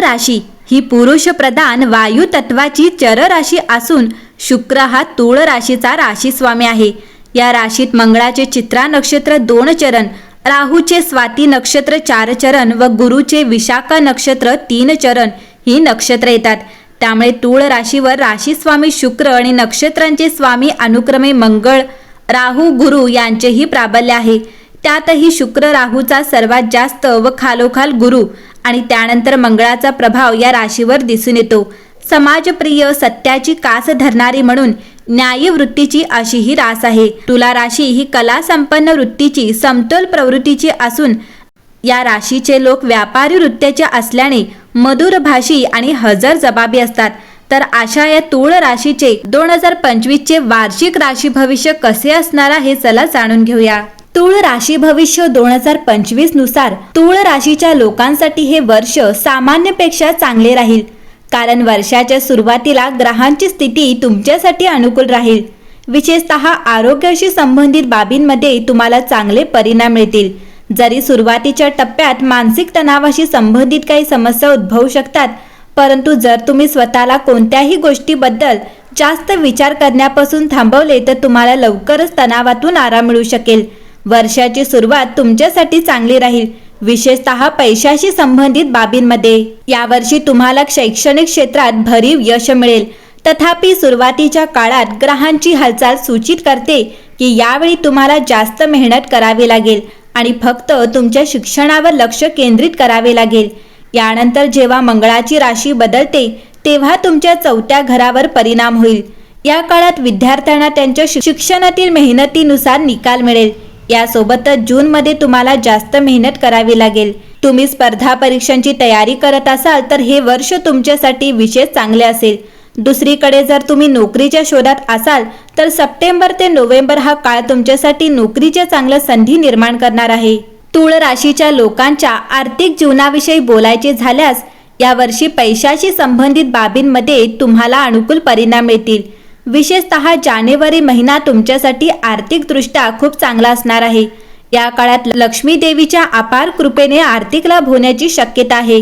राशी. ही पुरुष प्रधान वायू तत्वाची चर राशी असून शुक्र हा तूळ राशीचा राशीस्वामी आहे. या राशीत मंगळाचे चित्रा नक्षत्र दोन चरण राहूचे स्वाती नक्षत्र चार चरण व गुरुचे विशाखा नक्षत्र तीन चरण ही नक्षत्र येतात. त्यामुळे तूळ राशीवर राशीस्वामी शुक्र आणि नक्षत्रांचे स्वामी अनुक्रमे मंगळ राहू गुरु यांचेही प्राबल्य आहे. त्यातही शुक्र राहूचा सर्वात जास्त व खालोखाल गुरु आणि त्यानंतर मंगळाचा प्रभाव या राशीवर दिसून येतो. समाजप्रिय सत्याची कास धरणारी म्हणून न्यायी वृत्तीची अशी ही रास आहे. तुला राशी ही कला संपन्न वृत्तीची समतोल प्रवृत्तीची असून या राशीचे लोक व्यापारी वृत्त्याचे असल्याने मधुर भाषी आणि हजर जबाबी असतात. तर अशा या तूळ राशीचे दोन हजार पंचवीसचे वार्षिक राशी भविष्य कसे असणार आहे चला जाणून घेऊया. तुळ राशी भविष्य दोन हजार पंचवीसनुसार तुळ राशीच्या लोकांसाठी हे वर्ष सामान्यपेक्षा चांगले राहील. कारण वर्षाच्या सुरुवातीला ग्रहांची स्थिती तुमच्यासाठी अनुकूल राहील. विशेषतः आरोग्याशी संबंधित बाबींमध्ये तुम्हाला चांगले परिणाम मिळतील. जरी सुरुवातीच्या टप्प्यात मानसिक तणावाशी संबंधित काही समस्या उद्भवू शकतात परंतु जर तुम्ही स्वतःला कोणत्याही गोष्टीबद्दल जास्त विचार करण्यापासून थांबवले तर तुम्हाला लवकरच तणावातून आराम मिळू शकेल. वर्षाची सुरुवात तुमच्यासाठी चांगली राहील. विशेषतः पैशाशी संबंधित बाबींमध्ये. यावर्षी तुम्हाला शैक्षणिक क्षेत्रात भरीव यश मिळेल. तथापि सुरुवातीच्या काळात ग्रहांची हालचाल सूचित करते की यावेळी तुम्हाला जास्त मेहनत करावी लागेल आणि फक्त तुमच्या शिक्षणावर लक्ष केंद्रित करावे लागेल. यानंतर जेव्हा मंगळाची राशी बदलते तेव्हा तुमच्या चौथ्या घरावर परिणाम होईल. या काळात विद्यार्थ्यांना त्यांच्या शिक्षणातील मेहनतीनुसार निकाल मिळेल. यासोबतच जूनमध्ये तुम्हाला जास्त मेहनत करावी लागेल. तुम्ही स्पर्धा परीक्षांची तयारी करत असाल तर हे वर्ष तुमच्यासाठी विशेष चांगले असेल. दुसरीकडे जर तुम्ही नोकरीच्या शोधात असाल तर सप्टेंबर ते नोव्हेंबर हा काळ तुमच्यासाठी नोकरीच्या चांगल्या संधी निर्माण करणार आहे. तुळ राशीच्या लोकांच्या आर्थिक जीवनाविषयी बोलायचे झाल्यास यावर्षी पैशाशी संबंधित बाबींमध्ये तुम्हाला अनुकूल परिणाम मिळतील. विशेषतः जानेवारी महिना तुमच्यासाठी आर्थिकदृष्ट्या खूप चांगला असणार आहे. या काळात लक्ष्मी देवीच्या अपार कृपेने आर्थिक लाभ होण्याची शक्यता आहे.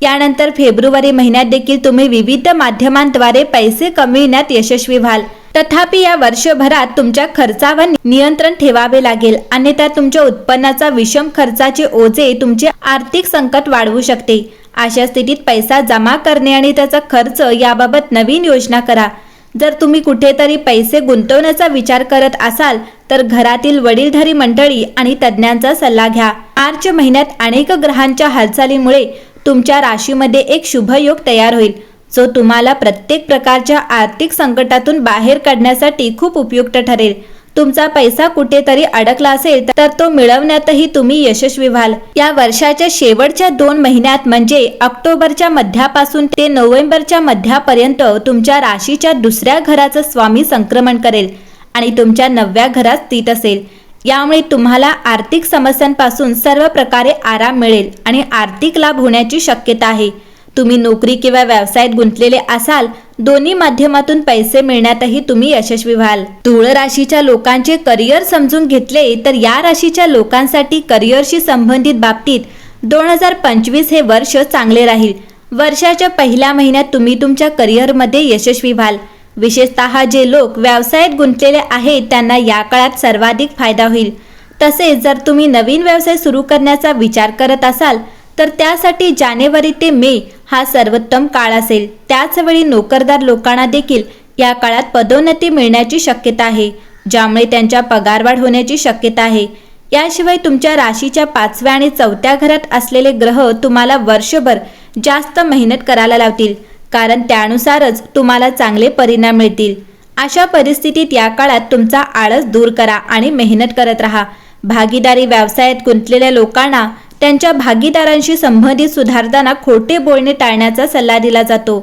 यानंतर फेब्रुवारी महिन्यात देखील तुम्ही विविध माध्यमांद्वारे पैसे कमविण्यात यशस्वी व्हाल. तथापि या वर्षभरात तुमच्या खर्चावर नियंत्रण ठेवावे लागेल. अन्यथा तुमच्या उत्पन्नाचा विषम खर्चाचे ओझे तुमचे आर्थिक संकट वाढवू शकते. अशा स्थितीत पैसा जमा करणे आणि त्याचा खर्च याबाबत नवीन योजना करा. जर तुम्ही कुठेतरी पैसे गुंतवण्याचा विचार करत असाल तर घरातील वडीलधारी मंडळी आणि तज्ज्ञांचा सल्ला घ्या. मार्च महिन्यात अनेक ग्रहांच्या हालचालीमुळे तुमच्या राशीमध्ये एक शुभयोग तयार होईल जो तुम्हाला प्रत्येक प्रकारच्या आर्थिक संकटातून बाहेर काढण्यासाठी खूप उपयुक्त ठरेल. तुमचा पैसा कुठेतरी अडकला असेल तर तो मिळवण्यातही तुम्ही यशस्वी व्हाल. या वर्षाच्या शेवटच्या दोन महिन्यात म्हणजे ऑक्टोबरच्या मध्यापासून ते नोव्हेंबरच्या मध्यापर्यंत तुमच्या राशीच्या दुसऱ्या घराचं स्वामी संक्रमण करेल आणि तुमच्या नवव्या घरात स्थित असेल. यामुळे तुम्हाला आर्थिक समस्यांपासून सर्व प्रकारे आराम मिळेल आणि आर्थिक लाभ होण्याची शक्यता आहे. तुम्ही नोकरी किंवा व्यवसायात गुंतलेले असाल दोन्ही माध्यमातून पैसे मिळण्यातही तुम्ही यशस्वी व्हाल. तुळ राशीच्या लोकांचे करिअर समजून घेतले तर या राशीच्या लोकांसाठी करिअरशी संबंधित बाबतीत दोन हजार पंचवीस हे वर्ष चांगले राहील. वर्षाच्या पहिल्या महिन्यात तुम्ही तुमच्या करिअरमध्ये यशस्वी व्हाल. विशेषतः जे लोक व्यवसायात गुंतलेले आहेत त्यांना या काळात सर्वाधिक फायदा होईल. तसेच जर तुम्ही नवीन व्यवसाय सुरू करण्याचा विचार करत असाल तर त्यासाठी जानेवारी ते मे हा सर्वोत्तम काळ असेल. त्याचवेळी नोकरदार लोकांना देखील या काळात पदोन्नती मिळण्याची शक्यता आहे. ज्यामुळे त्यांच्या पगारवाढ होण्याची शक्यता आहे. याशिवाय तुमच्या राशीच्या पाचव्या आणि चौथ्या घरात असलेले ग्रह तुम्हाला वर्षभर जास्त मेहनत करायला लावतील. कारण त्यानुसारच तुम्हाला चांगले परिणाम मिळतील. अशा परिस्थितीत या काळात तुमचा आळस दूर करा आणि मेहनत करत राहा. भागीदारी व्यवसायात गुंतलेल्या लोकांना त्यांच्या भागीदारांशी संबंधित सुधारताना खोटे बोलणे टाळण्याचा सल्ला दिला जातो.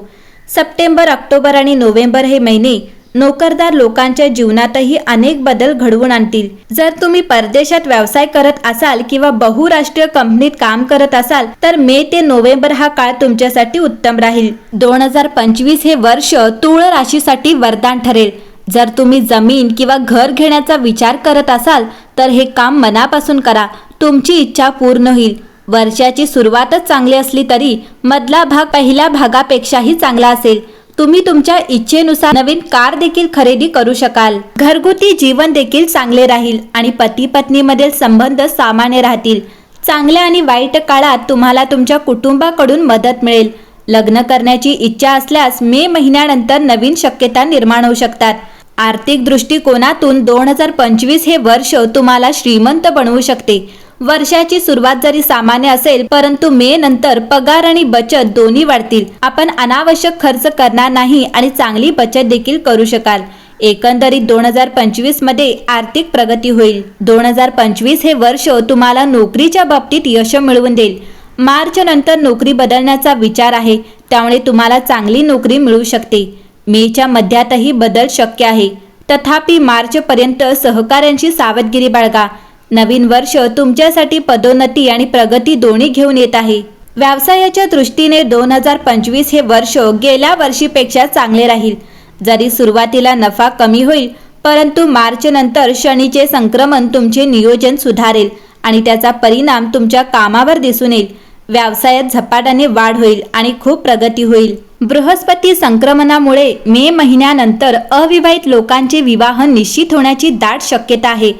सप्टेंबर ऑक्टोबर आणि नोव्हेंबर हे महिने नोकरदार लोकांच्या जीवनातही अनेक बदल घडवून आणतील. जर तुम्ही परदेशात व्यवसाय करत असाल किंवा बहुराष्ट्रीय कंपनीत काम करत असाल तर मे ते नोव्हेंबर हा काळ तुमच्यासाठी उत्तम राहील. दोन हजार पंचवीस हे वर्ष तुळ राशीसाठी वरदान ठरेल. जर तुम्ही जमीन किंवा घर घेण्याचा विचार करत असाल तर हे काम मनापासून करा. तुमची इच्छा पूर्ण होईल. वर्षाची सुरुवातच चांगली असली तरी मधला भाग पहिल्या भागापेक्षाही चांगला असेल. तुम्ही तुमच्या इच्छेनुसार नवीन कार देखील खरेदी करू शकाल. घरगुती जीवन देखील चांगले राहील आणि पती पत्नीमधील संबंध सामान्य राहतील. चांगल्या आणि वाईट काळात तुम्हाला तुमच्या कुटुंबाकडून मदत मिळेल. लग्न करण्याची इच्छा असल्यास मे महिन्यानंतर नवीन शक्यता निर्माण होऊ शकतात. आर्थिक दृष्टिकोनातून दोन हजार पंचवीस हे वर्ष तुम्हाला श्रीमंत बनवू शकते. वर्षाची सुरुवात जरी सामान्य असेल परंतु मे नंतर पगार आणि बचत दोन्ही वाढतील. आपण अनावश्यक खर्च करणार नाही आणि चांगली बचत देखील करू शकाल. एकंदरीत दोन हजार पंचवीसमध्ये आर्थिक प्रगती होईल. दोन हजार पंचवीस हे वर्ष तुम्हाला नोकरीच्या बाबतीत यश मिळवून देईल. मार्च नंतर नोकरी बदलण्याचा विचार आहे. त्यामुळे तुम्हाला चांगली नोकरी मिळू शकते. मेच्या मध्यातही बदल शक्य आहे. तथापि मार्चपर्यंत सहकाऱ्यांची सावधगिरी बाळगा. नवीन वर्ष तुमच्यासाठी पदोन्नती आणि प्रगती दोन्ही घेऊन येत आहे. व्यवसायाच्या दृष्टीने दोन हजार पंचवीस हे वर्ष गेल्या वर्षीपेक्षा चांगले राहील. जरी सुरुवातीला नफा कमी होईल परंतु मार्च नंतर शनीचे संक्रमण तुमचे नियोजन सुधारेल आणि त्याचा परिणाम तुमच्या कामावर दिसून येईल. व्यवसायात झपाट्याने वाढ होईल आणि खूप प्रगती होईल. बृहस्पती संक्रमणामुळे मे महिन्यानंतर अविवाहित लोकांचे विवाह निश्चित होण्याची दाट शक्यता आहे.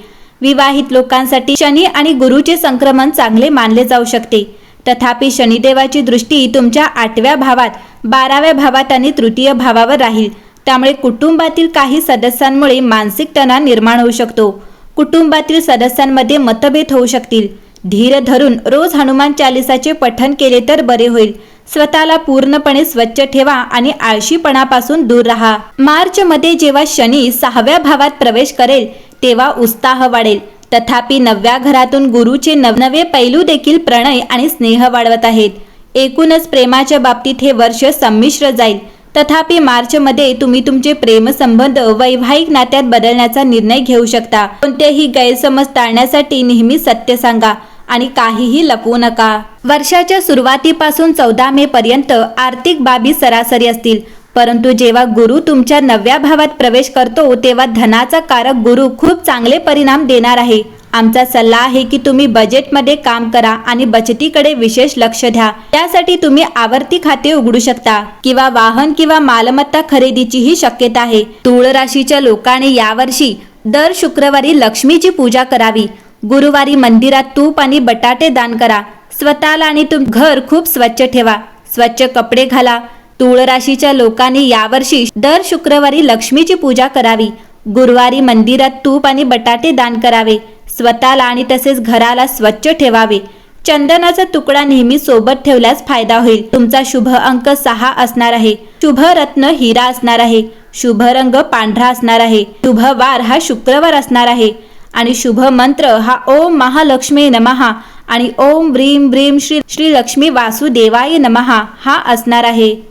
विवाहित लोकांसाठी शनी आणि गुरुचे संक्रमण चांगले मानले जाऊ शकते. तथापि शनिदेवाची दृष्टी तुमच्या आठव्या भावात बाराव्या भावात आणि तृतीय भावावर राहील. त्यामुळे कुटुंबातील काही सदस्यांमुळे मानसिक तणाव निर्माण होऊ शकतो. कुटुंबातील सदस्यांमध्ये मतभेद होऊ शकतील. धीर धरून रोज हनुमान चालिसाचे पठन केले तर बरे होईल. स्वतःला पूर्णपणे स्वच्छ ठेवा आणि आळशीपणापासून दूर राहा. मार्च मध्ये जेव्हा शनी सहाव्या भावात प्रवेश करेल तेव्हा उत्साह वाढेल. तथापि नवव्या घरातून गुरुचे नवनवे पैलू देखील प्रणय आणि स्नेह वाढवत आहेत. एकूणच प्रेमाच्या बाबतीत हे वर्ष संमिश्र जाईल. तथापि मार्चमध्ये तुम्ही तुमचे प्रेमसंबंध वैवाहिक नात्यात बदलण्याचा निर्णय घेऊ शकता. कोणतेही गैरसमज टाळण्यासाठी नेहमी सत्य सांगा. आणि काहीही लपवू नका. वर्षाच्या सुरुवातीपासून चौदा मे पर्यंत आर्थिक बाबी सरासरी असतील. परंतु जेव्हा गुरु तुमच्या नव्या भावात प्रवेश करतो तेव्हा धनाचा कारक गुरु खूप चांगले परिणाम देणार आहे. आमचा सल्ला आहे की तुम्ही बजेटमध्ये काम करा आणि बचतीकडे विशेष लक्ष द्या. त्यासाठी तुम्ही आवर्ती खाते उघडू शकता किंवा वाहन किंवा मालमत्ता खरेदीचीही शक्यता आहे. तुळ राशीच्या लोकांनी यावर्षी दर शुक्रवारी लक्ष्मीची पूजा करावी. गुरुवारी मंदिरात तूप आणि बटाटे दान करा. स्वतःला आणि तुम घर खूप स्वच्छ ठेवा. स्वच्छ कपडे घाला. तुळराशीच्या लोकांनी यावर्षी दर शुक्रवारी लक्ष्मीची पूजा करावी. गुरुवारी मंदिरात तूप आणि बटाटे दान करावे. स्वतःला आणि तसेच घराला स्वच्छ ठेवावे. चंदनाचा तुकडा नेहमी सोबत ठेवल्यास फायदा होईल. तुमचा शुभ अंक सहा असणार आहे. शुभ रत्न हिरा असणार आहे. शुभ रंग पांढरा असणार आहे. शुभ वार हा शुक्रवार असणार आहे. आणि शुभ मंत्र हा ओम महालक्ष्मी नमहा आणि ओम ब्रीम ब्रीम श्री श्री लक्ष्मी वासुदेवाय नमहा हा असणार आहे.